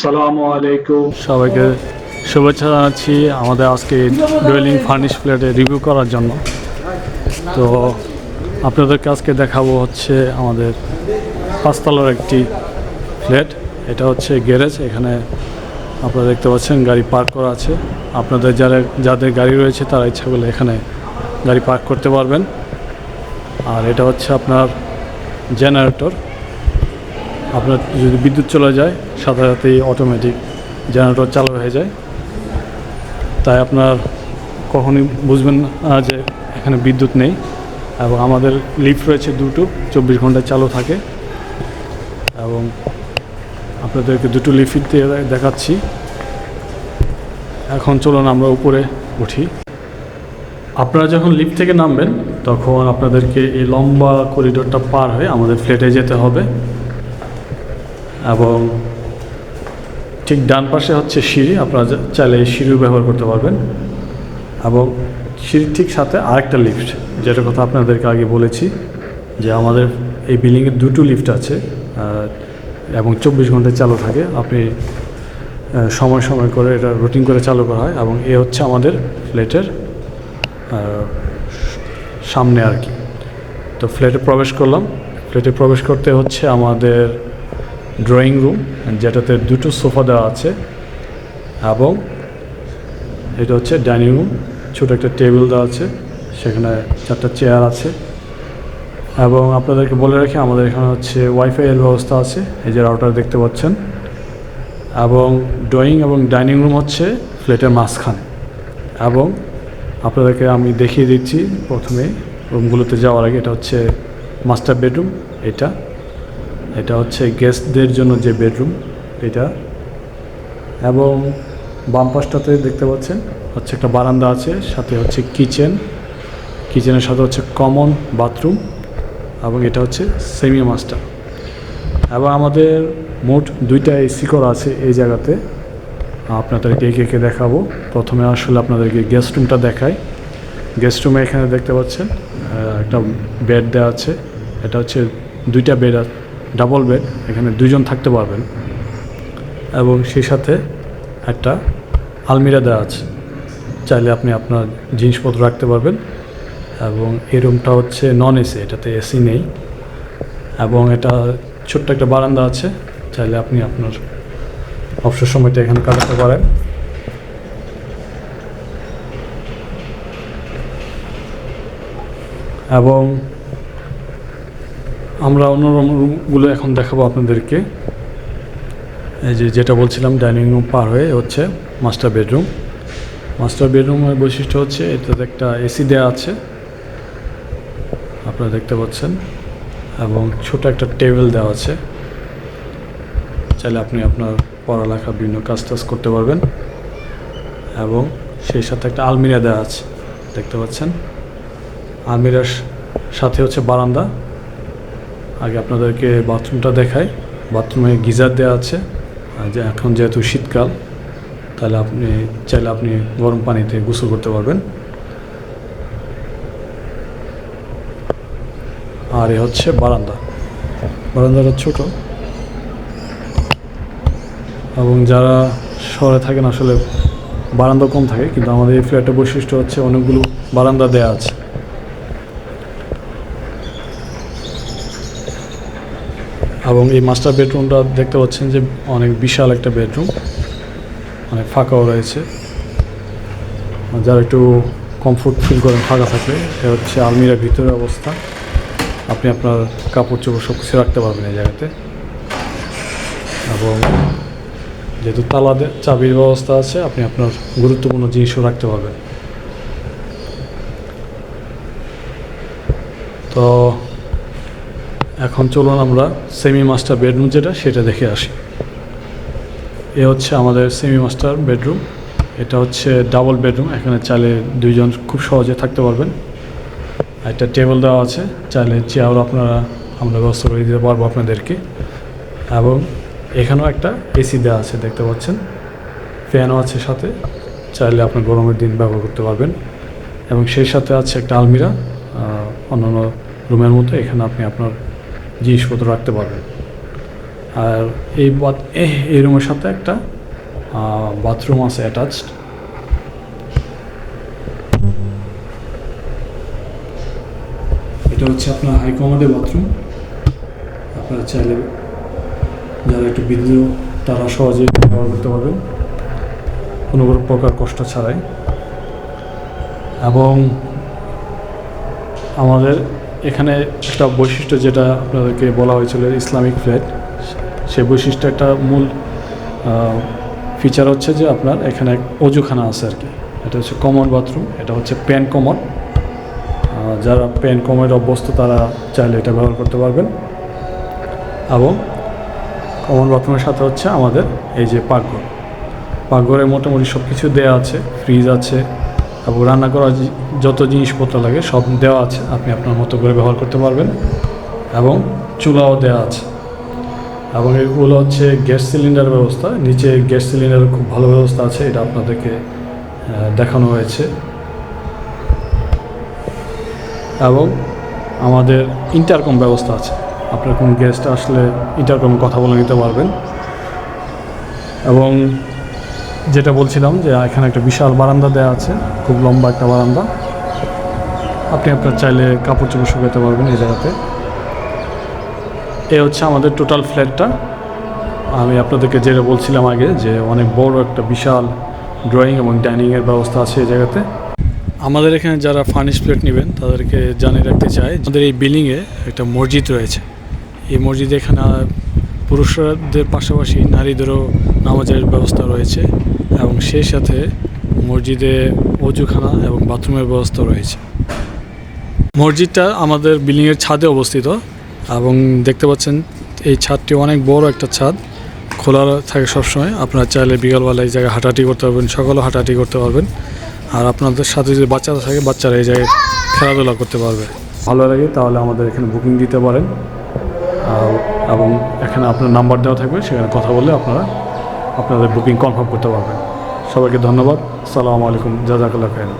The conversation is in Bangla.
আসসালামু আলাইকুম। সবাইকে শুভেচ্ছা জানাচ্ছি আমাদের আজকে ডুয়েলিং ফার্নিশ ফ্ল্যাটে রিভিউ করার জন্য। তো আপনাদেরকে আজকে দেখাবো হচ্ছে আমাদের পাঁচতলার একটি ফ্ল্যাট। এটা হচ্ছে গ্যারেজ, এখানে আপনারা দেখতে পাচ্ছেন গাড়ি পার্ক করা আছে। আপনাদের যারা, যাদের গাড়ি রয়েছে তারা ইচ্ছা করলে এখানে গাড়ি পার্ক করতে পারবেন। আর এটা হচ্ছে আপনার জেনারেটর। আপনার যদি বিদ্যুৎ চলে যায়, সাথে সাথেই অটোমেটিক জেনারেটর চালু হয়ে যায়। তাই আপনার কখনই বুঝবেন না যে এখানে বিদ্যুৎ নেই এবং আমাদের লিফট রয়েছে দুটো, চব্বিশ ঘণ্টা চালু থাকে। এবং আপনাদেরকে দুটো লিফট দিয়ে দেখাচ্ছি। এখন চলুন আমরা উপরে উঠি। আপনারা যখন লিফট থেকে নামবেন, তখন আপনাদেরকে এই লম্বা করিডোরটা পার হয়ে আমাদের ফ্ল্যাটে যেতে হবে। এবং ঠিক ডান পাশে হচ্ছে সিঁড়ি, আপনারা চাইলে এই সিঁড়িও ব্যবহার করতে পারবেন। এবং সিঁড়ির ঠিক সাথে আরেকটা লিফট যেটার কথা আপনাদেরকে আগে বলেছি, যে আমাদের এই বিল্ডিংয়ে দুটো লিফট আছে এবং চব্বিশ ঘন্টায় চালু থাকে। আপনি সময় সময় করে এটা রুটিন করে চালু করা হয় এবং এ হচ্ছে আমাদের ফ্ল্যাটের সামনে আর কি। তো ফ্ল্যাটে প্রবেশ করলাম। ফ্ল্যাটে প্রবেশ করতে হচ্ছে আমাদের ড্রয়িং রুম, যেটাতে দুটো সোফা দেওয়া আছে, এবং এটা হচ্ছে ডাইনিং রুম, ছোটো একটা টেবিল দেওয়া আছে, সেখানে চারটা চেয়ার আছে, এবং আপনাদেরকে বলে রাখি, আমাদের এখানে হচ্ছে ওয়াইফাই এর ব্যবস্থা আছে, এই যে রাউটার দেখতে পাচ্ছেন, এবং ড্রয়িং এবং ডাইনিং রুম হচ্ছে ফ্ল্যাটের মাঝখানে, এবং আপনাদেরকে আমি দেখিয়ে দিচ্ছি প্রথমে রুমগুলোতে যাওয়ার আগে, এটা হচ্ছে মাস্টার বেডরুম এটা এটা হচ্ছে গেস্টদের জন্য যে বেডরুম এটা। এবং বাম পাশটাতে দেখতে পাচ্ছেন, হচ্ছে একটা বারান্দা আছে, সাথে হচ্ছে কিচেন কিচেনের সাথে হচ্ছে কমন বাথরুম এবং এটা হচ্ছে সেমি মাস্টার এবং আমাদের মোট দুইটা এসি করা আছে এই জায়গাতে। আপনাদেরকে একে একে দেখাবো। প্রথমে আসলে আপনাদেরকে গেস্ট রুমটা দেখাই। গেস্ট রুমে এখানে দেখতে পাচ্ছেন একটা বেড দেওয়া আছে। এটা হচ্ছে দুইটা বেড ডাবল বেড, এখানে দুজন থাকতে পারবেন। এবং সেই সাথে একটা আলমিরা দেওয়া আছে। চাইলে আপনি আপনার জিনিসপত্র রাখতে পারবেন। এবং এই রুমটা হচ্ছে নন এসি এটাতে এসি নেই। এবং এটা ছোট্ট একটা বারান্দা আছে। চাইলে আপনি আপনার অবসর সময়টা এখানে কাটাতে পারেন। এবং আমরা অন্য রুমগুলো এখন দেখাবো আপনাদেরকে। এই যে যেটা বলছিলাম, ডাইনিং রুম পার হয়ে হচ্ছে মাস্টার বেডরুম। মাস্টার বেডরুমের বৈশিষ্ট্য হচ্ছে এটাতে একটা এসি দেওয়া আছে। আপনারা দেখতে পাচ্ছেন। এবং ছোট একটা টেবিল দেওয়া আছে। চাইলে আপনি আপনার পড়ালেখা বিভিন্ন কাজ টাজ করতে পারবেন। এবং সেই সাথে একটা আলমিরা দেওয়া আছে। দেখতে পাচ্ছেন? আলমিরার সাথে হচ্ছে বারান্দা। আগে আপনাদেরকে বাথরুমটা দেখাই। বাথরুমে গিজার দেওয়া আছে। যে এখন যেহেতু শীতকাল, তাহলে আপনি চাইলে আপনি গরম পানিতে গোসল করতে পারবেন। আর এ হচ্ছে বারান্দা। বারান্দাটা ছোট। এবং যারা শহরে থাকেন, আসলে বারান্দা কম থাকে, কিন্তু আমাদের এই ফ্ল্যাটের বৈশিষ্ট্য হচ্ছে অনেকগুলো বারান্দা দেওয়া আছে। এবং এই মাস্টার বেডরুমটা দেখতে পাচ্ছেন যে অনেক বিশাল একটা বেডরুম অনেক ফাঁকাও রয়েছে। যারা একটু কমফোর্ট ফিল করেন, ফাঁকা থাকলে এ হচ্ছে আলমিরার ভিতরের অবস্থা। আপনি আপনার কাপড় চোপড় সব কিছু রাখতে পারবেন এই জায়গাতে। এবং যেহেতু তালা দে- চাবির ব্যবস্থা আছে, আপনি আপনার গুরুত্বপূর্ণ জিনিসও রাখতে পারবেন। তো এখন চলুন আমরা সেমি মাস্টার বেডরুম যেটা, সেটা দেখে আসি। এ হচ্ছে আমাদের সেমি মাস্টার বেডরুম এটা হচ্ছে ডাবল বেডরুম এখানে চাইলে দুইজন খুব সহজে থাকতে পারবেন। একটা টেবিল দেওয়া আছে, চাইলে চেয়ারও আপনারা, আমরা ব্যবস্থা করে দিতে পারব আপনাদেরকে। এবং এখানেও একটা এসি দেওয়া আছে, দেখতে পাচ্ছেন। ফ্যানও আছে সাথে, চাইলে আপনি গরমের দিন ব্যবহার করতে পারবেন। এবং সেই সাথে আছে একটা আলমিরা অন্যান্য রুমের মতো, এখানে আপনি আপনার জিনিসপত্র রাখতে পারবেন আর এই এই রুমের সাথে একটা বাথরুম আছে অ্যাটাচড এটা হচ্ছে আপনার হাই কমোডের বাথরুম। আপনারা চাইলে যারা একটু বৃদ্ধ তারা সহজেই ব্যবহার করতে পারবেন। কোনো প্রকার কষ্ট ছাড়াই। এবং আমাদের এখানে একটা বৈশিষ্ট্য যেটা আপনাদেরকে বলা হয়েছিল, ইসলামিক ফ্ল্যাট। সেই বৈশিষ্ট্য একটা মূল ফিচার হচ্ছে যে আপনার এখানে অজুখানা আছে আর কি। এটা হচ্ছে কমন বাথরুম এটা হচ্ছে প্যান কমন যারা প্যান কমের অভ্যস্ত, তারা চাইলে এটা ব্যবহার করতে পারবেন। এবং কমন বাথরুমের সাথে হচ্ছে আমাদের এই যে পাকঘর। পাকঘরে মোটামুটি সব কিছু দেওয়া আছে ফ্রিজ আছে এবং রান্না করার যত জিনিসপত্র লাগে সব দেওয়া আছে। আপনি আপনার মতো করে ব্যবহার করতে পারবেন এবং চুলাও দেওয়া আছে। এবং এগুলো হচ্ছে গ্যাস সিলিন্ডার ব্যবস্থা। নিচে গ্যাস সিলিন্ডারের খুব ভালো ব্যবস্থা আছে, এটা আপনাদেরকে দেখানো হয়েছে। এবং আমাদের ইন্টারকম ব্যবস্থা আছে। আপনার কোন গেস্ট আসলে ইন্টারকমে কথা বলে নিতে পারবেন। এবং যেটা বলছিলাম যে এখানে একটা বিশাল বারান্দা দেওয়া আছে, খুব লম্বা একটা বারান্দা। আপনি আপনার চাইলে কাপড় চোপড় শুকাতে পারবেন এই জায়গাতে। এ হচ্ছে আমাদের টোটাল ফ্ল্যাটটা আমি আপনাদেরকে যেটা বলছিলাম আগে, যে অনেক বড় একটা বিশাল ড্রয়িং এবং ডাইনিংয়ের ব্যবস্থা আছে এই জায়গাতে। আমাদের এখানে যারা ফার্নিশ প্লেট নেবেন, তাদেরকে জানিয়ে রাখতে চাই, আমাদের এই বিল্ডিংয়ে একটা মসজিদ রয়েছে। এই মসজিদে এখানে পুরুষদের পাশাপাশি নারীদেরও নামাজের ব্যবস্থা রয়েছে এবং সেই সাথে মসজিদে অজুখানা এবং বাথরুমের ব্যবস্থা রয়েছে। মসজিদটা আমাদের বিল্ডিংয়ের ছাদে অবস্থিত এবং দেখতে পাচ্ছেন এই ছাদটি অনেক বড় একটা ছাদ, খোলা থাকে সবসময়। আপনারা চাইলে বিকালবেলা এই জায়গায় হাঁটাহাঁটি করতে পারবেন, সকালেও হাঁটাহাঁটি করতে পারবেন। আর আপনাদের সাথে যদি বাচ্চারা থাকে, বাচ্চারা এই জায়গায় খেলাধুলা করতে পারবে। ভালো লাগে, তাহলে আমাদের এখানে বুকিং দিতে পারেন। এবং এখানে আপনার নাম্বার দেওয়া থাকবে, সেখানে কথা বলে আপনারা আপনাদের বুকিং কনফার্ম করতে পারবেন। সবাইকে ধন্যবাদ। সালামু আলাইকুম। জাজাকাল্লাহ খাইরা